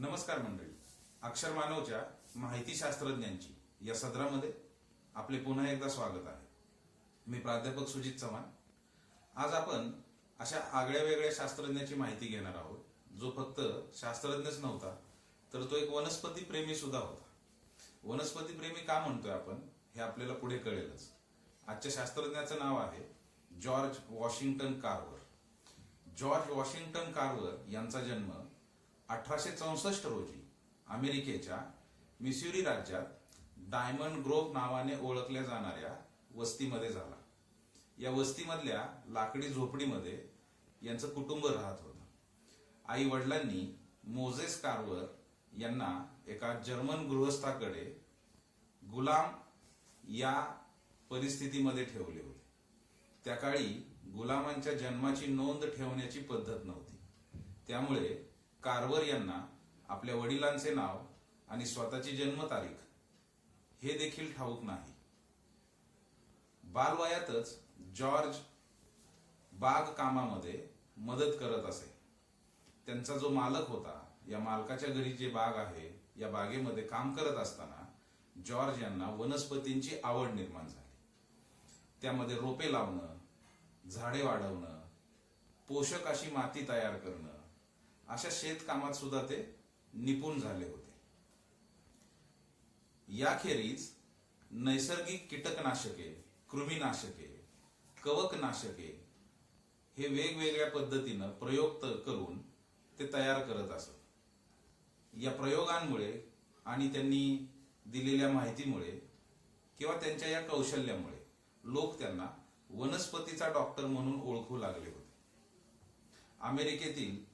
नमस्कार मंडळी. अक्षर मानवच्या माहिती शास्त्रज्ञांची या सदरामध्ये आपले पुन्हा एकदा स्वागत आहे. मी प्राध्यापक सुजित चव्हाण. आज आपण अशा आगळ्या वेगळ्या शास्त्रज्ञाची माहिती घेणार आहोत जो फक्त शास्त्रज्ञच नव्हता तर तो एक वनस्पती प्रेमी सुद्धा होता. वनस्पती प्रेमी का म्हणतोय आपण हे आपल्याला पुढे कळेलच. आजच्या शास्त्रज्ञाचं नाव आहे George Washington Carver. George Washington Carver यांचा जन्म अठराशे चौसष्ट रोजी अमेरिकेच्या मिसुरी राज्यात डायमंड ग्रोव्ह नावाने ओळखल्या जाणाऱ्या वस्तीमध्ये झाला. या वस्तीमधल्या लाकडी झोपडीमध्ये यांचं कुटुंब राहत होतं. आई वडिलांनी मोझेस कार्वर यांना एका जर्मन गृहस्थाकडे गुलाम या परिस्थितीमध्ये ठेवले होते. त्या काळी गुलामांच्या जन्माची नोंद ठेवण्याची पद्धत नव्हती. त्यामुळे कारवर यांना आपल्या वडिलांचे नाव आणि स्वतःची जन्मतारीख हे देखील ठाऊक नाही. बालवयातच जॉर्ज बाग कामामध्ये मदत करत असे. त्यांचा जो मालक होता या मालकाच्या घरी जे बाग आहे या बागेमध्ये काम करत असताना जॉर्ज यांना वनस्पतींची आवड निर्माण झाली. त्यामध्ये रोपे लावणं झाडे वाढवणं पोषक अशी माती तयार करणं अशा शेतकामात सुद्धा ते निपुण झाले होते. याखेरीज नैसर्गिक कीटकनाशके कृमीनाशके कवकनाशके हे वेगवेगळ्या पद्धतीनं प्रयोग करून ते तयार करत असत. या प्रयोगांमुळे आणि त्यांनी दिलेल्या माहितीमुळे किंवा त्यांच्या या कौशल्यामुळे लोक त्यांना वनस्पतीचा डॉक्टर म्हणून ओळखू लागले होते. अमेरिकेतील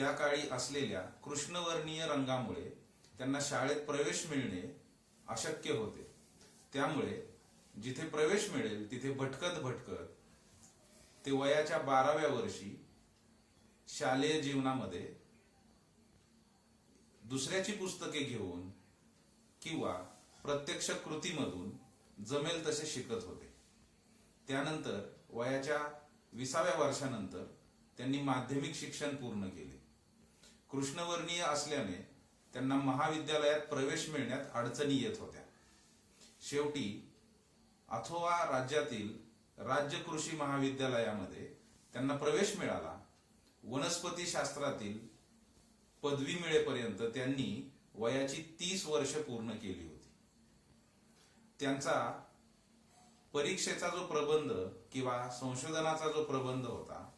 त्या काळी असलेल्या कृष्णवर्णीय रंगामुळे त्यांना शाळेत प्रवेश मिळणे अशक्य होते. त्यामुळे जिथे प्रवेश मिळेल तिथे भटकत भटकत ते वयाच्या बाराव्या वर्षी शालेय जीवनामध्ये दुसऱ्याची पुस्तके घेऊन किंवा प्रत्यक्ष कृतीमधून जमेल तसे शिकत होते. त्यानंतर वयाच्या विसाव्या वर्षानंतर त्यांनी माध्यमिक शिक्षण पूर्ण केले. कृष्णवर्णीय असल्याने त्यांना महाविद्यालयात प्रवेश मिळण्यात अडचणी येत होत्या. शेवटी अथोवा राज्यातील राज्य कृषी महाविद्यालयामध्ये त्यांना प्रवेश मिळाला. वनस्पती शास्त्रातील पदवी मिळेपर्यंत त्यांनी वयाची तीस वर्ष पूर्ण केली होती. त्यांचा परीक्षेचा जो प्रबंध किंवा संशोधनाचा जो प्रबंध होता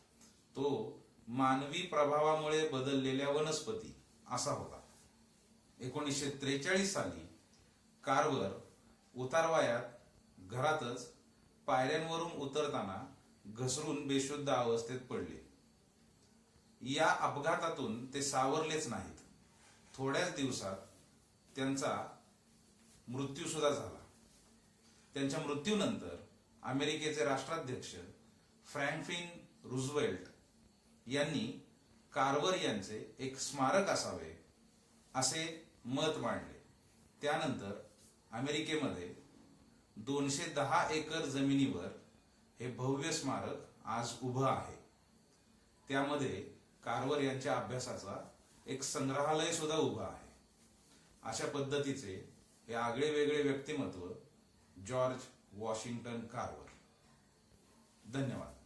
तो मानवी प्रभावामुळे बदललेल्या वनस्पती असा होता. एकोणीसशे त्रेचाळीस साली कारवर उतारवायात घरातच पायऱ्यांवरून उतरताना घसरून बेशुद्ध अवस्थेत पडले. या अपघातातून ते सावरलेच नाहीत. थोड्याच दिवसात त्यांचा मृत्यू सुद्धा झाला. त्यांच्या मृत्यूनंतर अमेरिकेचे राष्ट्राध्यक्ष फ्रँकफिन रुझवेल्ट यांनी कारवर यांचे एक स्मारक असावे असे मत मांडले. त्यानंतर अमेरिकेमध्ये दोनशे दहा एकर जमिनीवर हे भव्य स्मारक आज उभं आहे. त्यामध्ये कारवर यांच्या अभ्यासाचा एक संग्रहालय सुद्धा उभं आहे. अशा पद्धतीचे हे आगळे वेगळे व्यक्तिमत्व जॉर्ज वॉशिंग्टन कारवर. धन्यवाद.